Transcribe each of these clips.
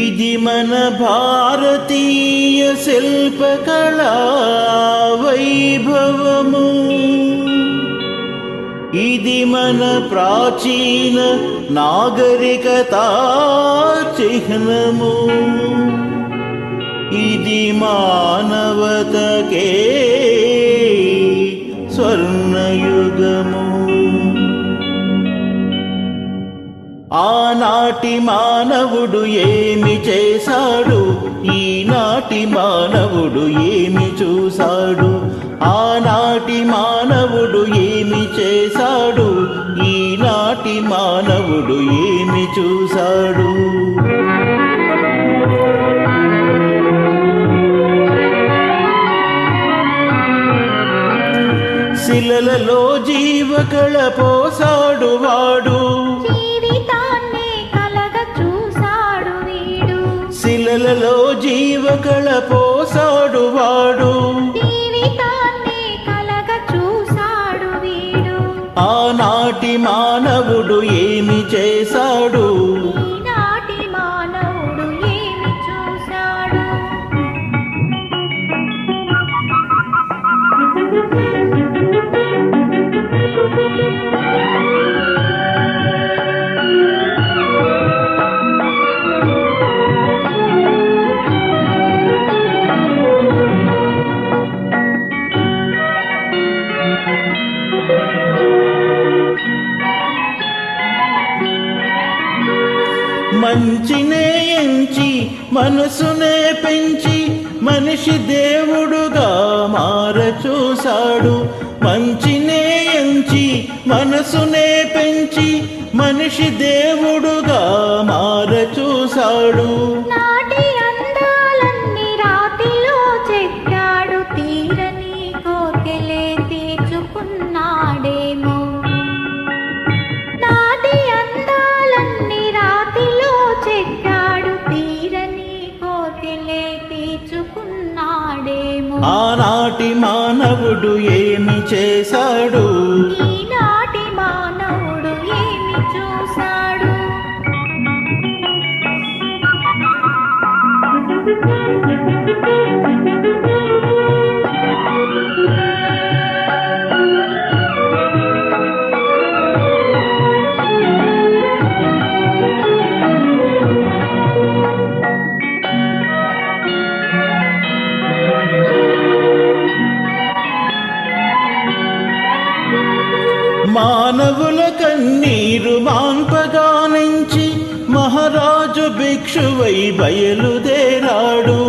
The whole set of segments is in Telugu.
ఇది మన భారతీయ శిల్పకళా వైభవము ఇది మన ప్రాచీన నాగరికతా చిహ్నము. ఇది మానవతకే ఆనాటి మానవుడు ఏమి చేశాడు? ఈనాటి మానవుడు ఏమి చూశాడు? ఆనాటి మానవుడు ఏమి చేశాడు? ఈనాటి మానవుడు ఏమి చూశాడు? శిలలలో జీవకళ పోసాడు వాడు. శిలలలో జీవకళ పోసాడు వాడు జీవితాన్నే కలగ చూశాడు వీడు. ఆనాటి మానవుడు ఏమి చేశాడు? మంచినే ఎంచి మనసునే పెంచి మనిషి దేవుడుగా మార చూశాడు మంచినే ఎంచి మనసునే పెంచి మనిషి దేవుడుగా మార చూశాడు ఆనాటి మానవుడు ఏమి చేశాడు? నీరు మాన్పగానించి మహారాజు భిక్షువై బయలుదేరాడు.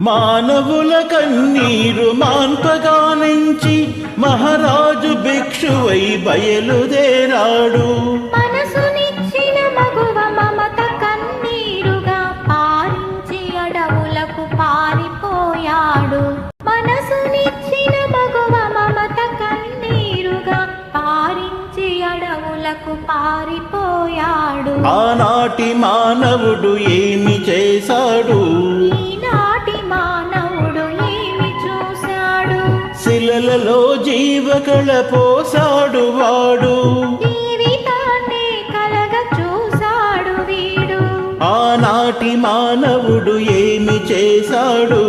మానవుల కన్నీరు మాన్పగానించి మహారాజు భిక్షువై బయలుదేరాడు. మన పారించి అడవులకు పారిపోయాడు. ఆనాటి మానవుడు ఏమి చేశాడు? ఈనాటి మానవుడు ఏమి చూశాడు? శిలలలో జీవకళ పోసాడు వాడు. జీవితాన్నే కలగ చూశాడు వీడు. ఆనాటి మానవుడు ఏమి చేశాడు?